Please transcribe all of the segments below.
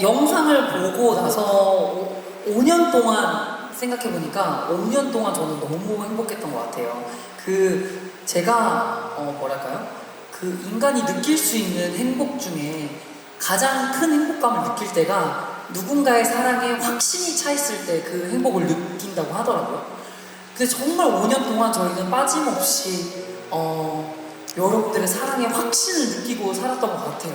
영상을 보고 나서 5, 년 동안 생각해 보니까 5년 동안 저는 너무 행복했던 것 같아요. 그 제가 어 뭐랄까요? 그 인간이 느낄 수 있는 행복 중에 가장 큰 행복감을 느낄 때가 누군가의 사랑에 확신이 차 있을 때 그 행복을 느낀다고 하더라고요. 근데 정말 5년 동안 저희는 빠짐없이 어, 여러분들의 사랑에 확신을 느끼고 살았던 것 같아요.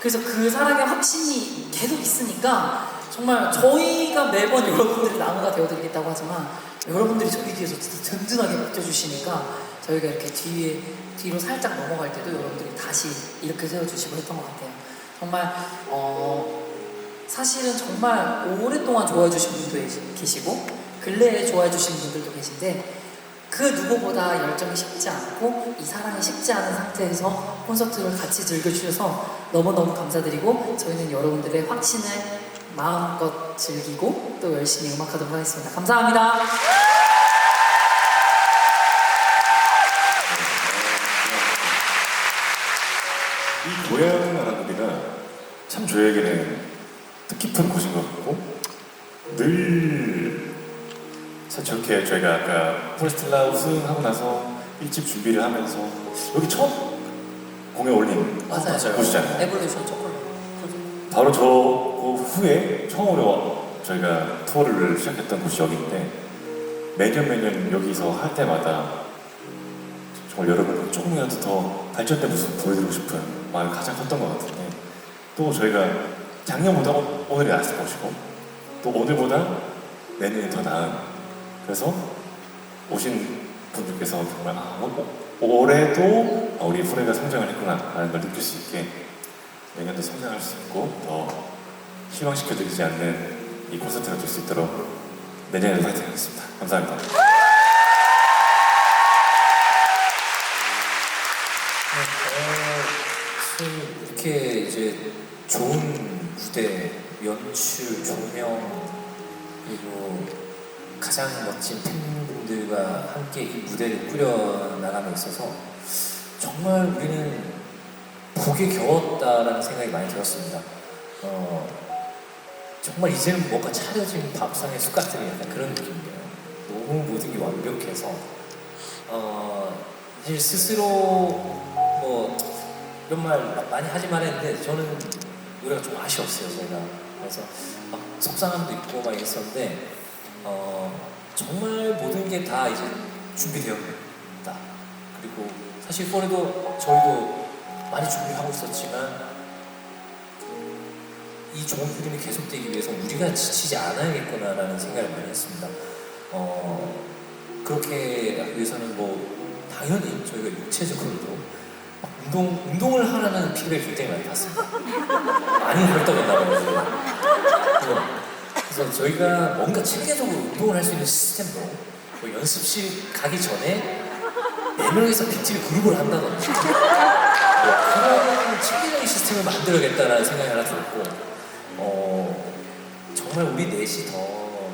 그래서 그 사랑의 확신이 계속 있으니까 정말 저희가 매번 여러분들의 나무가 되어드리겠다고 하지만 여러분들이 저희 뒤에서 든든하게 버텨주시니까 저희가 이렇게 뒤에 뒤로 살짝 넘어갈 때도 여러분들이 다시 이렇게 세워주시고 했던 것 같아요. 정말 어, 사실은 정말 오랫동안 좋아해 주신 분도 계시고 근래에 좋아해 주시는 분들도 계신데 그 누구보다 열정이 식지 않고 이 사랑이 식지 않은 상태에서 콘서트를 같이 즐겨주셔서 너무너무 감사드리고 저희는 여러분들의 확신을 마음껏 즐기고 또 열심히 음악하도록 하겠습니다. 감사합니다. 이 고향이라는 노래가 참 저에게는 뜻깊은 곳인 것 같고 늘 저렇게 저희가 아까 포레스텔라 우승하고 나서 일집 준비를 하면서 여기 처음 공연 올린 곳이잖아요. 에볼루션 초콜릿. 바로 저그 후에 처음으로 저희가 투어를 시작했던 곳이 여기인데 매년 매년 여기서 할 때마다 정말 여러분들 조금이라도 더 발전된 모습 보여드리고 싶은 마음이 가장 컸던 것 같은데 또 저희가 작년보다 오- 오늘이 나았을 것이고 또 오늘보다 내년이 더 나은 그래서 오신 분들께서 정말 아, 오- 오- 올해도 아, 우리 프레가 성장을 했구나 라는 걸 느낄 수 있게 내년도 성장할 수 있고 더 희망시켜드리지 않는 이 콘서트가 될 수 있도록 내년에도 파이팅 하겠습니다. 감사합니다. 어, 이렇게 이제 좋은 무대, 연출, 조명 그리고 가장 멋진 팬분들과 함께 이 무대를 꾸려 나감에 있어서 정말 우리는 복에 겨웠다라는 생각이 많이 들었습니다. 어, 정말 이제는 뭔가 차려진 밥상의 숟가락들이 약간 그런 느낌이에요. 너무 모든 게 완벽해서 어, 사실 스스로 뭐 이런 말 많이 하지만 했는데 저는 노래가 좀 아쉬웠어요 제가 그래서 막 속상함도 있고 막 이랬었는데 어, 정말 모든 게 다 이제 준비되어 있다 그리고 사실 올해도 저희도 많이 준비하고 있었지만 이 좋은 흐름이 계속되기 위해서 우리가 지치지 않아야겠구나라는 생각을 많이 했습니다. 어, 그렇게 하기 위해서는 뭐 당연히 저희가 육체적으로도 막 운동 운동을 하라는 피드백 굉장히 많이 받습니다. 많이 활동했나 봐요. 그래서 저희가 뭔가 체계적으로 운동을 할 수 있는 시스템도 뭐 연습실 가기 전에 네 명이서 PT를 그룹을 한다든지 뭐 그런 체계적인 시스템을 만들어야겠다라는 생각이 하나 들었고 어, 정말 우리 넷이 더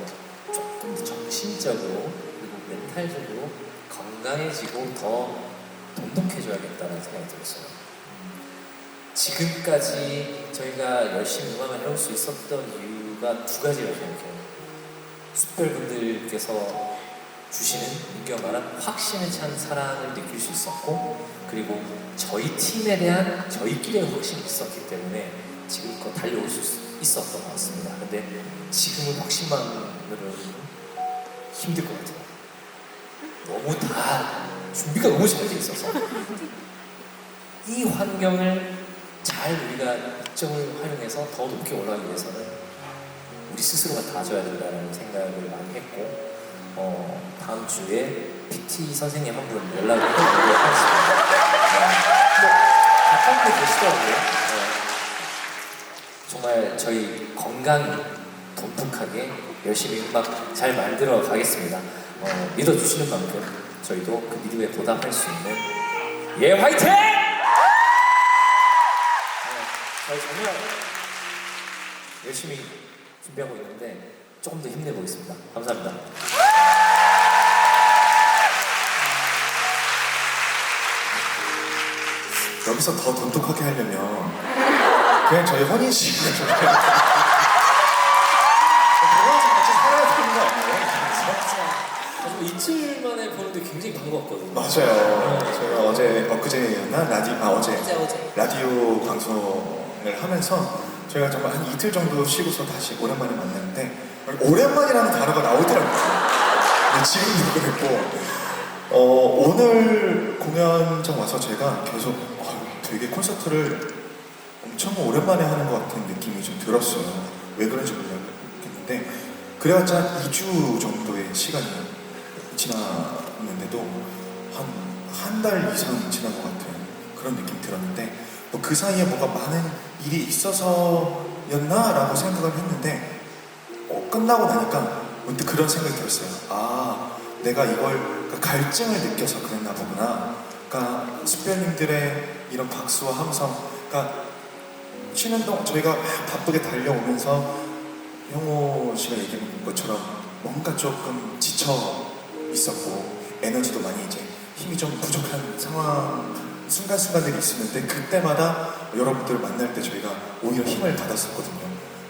조금 더 정신적으로 그리고 멘탈적으로 건강해지고 더 돈독해져야겠다는 생각이 들었어요. 음, 지금까지 저희가 열심히 음악을 해올 수 있었던 이유 가 두 가지라고 생각해요. 숯별분들께서 주시는 인격만한 확신에 찬 사랑을 느낄 수 있었고 그리고 저희 팀에 대한 저희끼리의 확신이 있었기 때문에 지금껏 달려올 수 있- 있었던 것 같습니다. 근데 지금은 확신만으로는 힘들 것 같아요. 너무 다 준비가 너무 잘 돼 있어서 이 환경을 잘 우리가 이점을 활용해서 더 높게 올라가기 위해서는 우리 스스로가 다 줘야 된다는 생각을 많이 했고 어, 다음 주에 PT 선생님 한 분 연락을 해보도록 하겠습니다. 네. 뭐 가까운데 계시더라고요. 네. 정말 저희 건강히 돈독하게 열심히 음악 잘 만들어 가겠습니다. 어, 믿어주시는 만큼 저희도 그 믿음에 보답할 수 있는 예 화이팅! 네, 저희 정말 열심히 준비하고 있는데 조금 더 힘내보겠습니다. 감사합니다. 여기서 더 돈독하게 하려면 그냥 저희 허니 씨를 좀 같이 살아야 되는 거 아니에요? 이틀 만에 보는데 굉장히 반가웠거든요. 맞아요. 저희가 어제 엊그제였나 라디 아 어제, 어제, 어제. 라디오 방송을 하면서 저희가 정말 한 이틀 정도 쉬고서 다시 오랜만에 만났는데 오랜만이라는 단어가 나오더라고요. 지금도 그랬고 어, 오늘 공연장 와서 제가 계속 아, 되게 콘서트를 엄청 오랜만에 하는 것 같은 느낌이 좀 들었어요. 왜 그런지 모르겠는데 그래봤자 2주 정도의 시간이 지났는데도 한 한 달 이상 지난 것 같은 그런 느낌이 들었는데 뭐 그 사이에 뭐가 많은 일이 있어서였나라고 생각을 했는데 어, 끝나고 나니까 문득 그런 생각이 들었어요. 아, 내가 이걸 그러니까 갈증을 느껴서 그랬나 보구나. 그러니까 스페어님들의 이런 박수와 함성, 그러니까 쉬는 동안 저희가 막 바쁘게 달려오면서 형호 씨가 얘기한 것처럼 뭔가 조금 지쳐 있었고 에너지도 많이 이제 힘이 좀 부족한 상황 순간순간들이 있었는데 그때마다 여러분들을 만날 때 저희가 오히려 힘을 받았었거든요.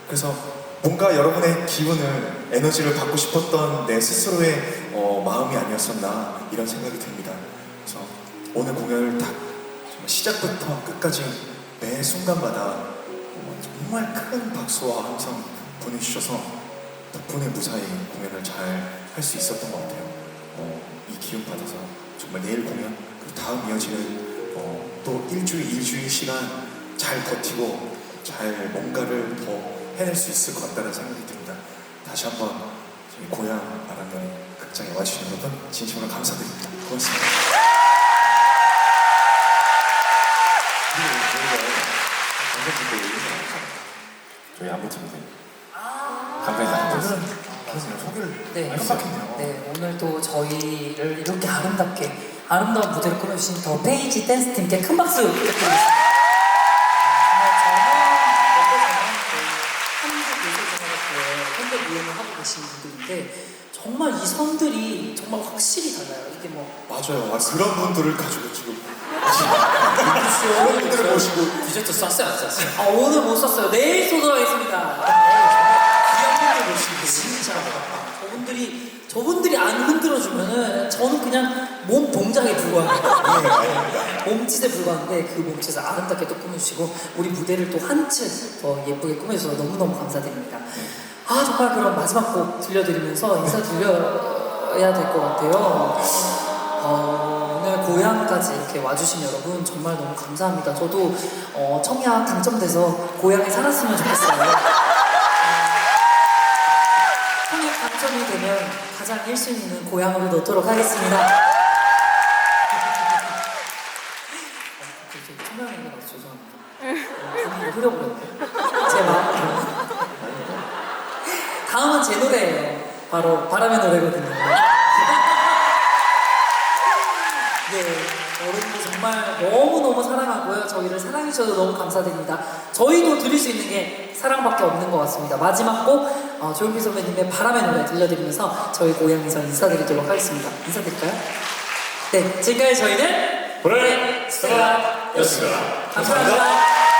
그래서 뭔가 여러분의 기운을 에너지를 받고 싶었던 내 스스로의 어, 마음이 아니었었나 이런 생각이 듭니다. 그래서 오늘 공연을 딱 시작부터 끝까지 매 순간마다 어, 정말 큰 박수와 함성 보내주셔서 덕분에 무사히 공연을 잘 할 수 있었던 것 같아요. 어, 이 기운 받아서 정말 내일 공연 그리고 다음 이어지는 어, 또 일주일 일주일 시간 잘 버티고 잘 뭔가를 더 해낼 수 있을 것 같다는 생각이 듭니다. 다시 한번 저희 고향 아람노리 극장에 와주신 여러분 진심으로 감사드립니다. 고맙습니다. 저희 안무 팀인데 강변이 안무팀 그러세요. 소개를 네. 네, 오늘 또 저희를 이렇게 아름답게 아름다운 무대를 꾸며주신 더 페이지 댄스 팀께 큰 박수 부탁드리겠습니다. 하고 계신 분들인데 정말 이 선들이 정말 확실히 달라요. 이게 뭐 맞아요. 아, 그런 분들을 가지고 지금 그런 분들을 모시고 디저트 쌌어요 안 쌌어요? 아, 오늘 못 썼어요. 내일 쏘도록 하겠습니다. 귀한 분들 모시고 진짜 저분들이 저분들이 안 흔들어 주면은 저는 그냥 몸 동작에 불과해요. 몸짓에 불과한데 그 몸짓을 아름답게 또 꾸며주시고 우리 무대를 또 한층 더 예쁘게 꾸며주셔서 너무너무 감사드립니다. 아 정말 그럼 마지막 곡 들려드리면서 인사 드려야 될 것 같아요. 어, 오늘 고향까지 이렇게 와주신 여러분 정말 너무 감사합니다. 저도 어, 청약 당첨돼서 고향에 살았으면 좋겠어요. 청약 당첨이 되면 가장 1순위는 고향으로 넣도록 하겠습니다. 투명하게 나서 죄송합니다. 분위기를 흐려버렸네. 제 마음으로. 다음은 제 노래예요. 바로 바람의 노래거든요. 정말 너무너무 사랑하고요. 저희를 사랑해주셔서 너무 감사드립니다. 저희도 드릴 수 있는 게 사랑밖에 없는 것 같습니다. 마지막 곡, 어, 조용필 선배님의 바람의 노래 들려드리면서 저희 고향에서 인사드리도록 하겠습니다. 인사드릴까요? 네, 지금까지 저희는 브레이크 스타였습니다. 감사합니다.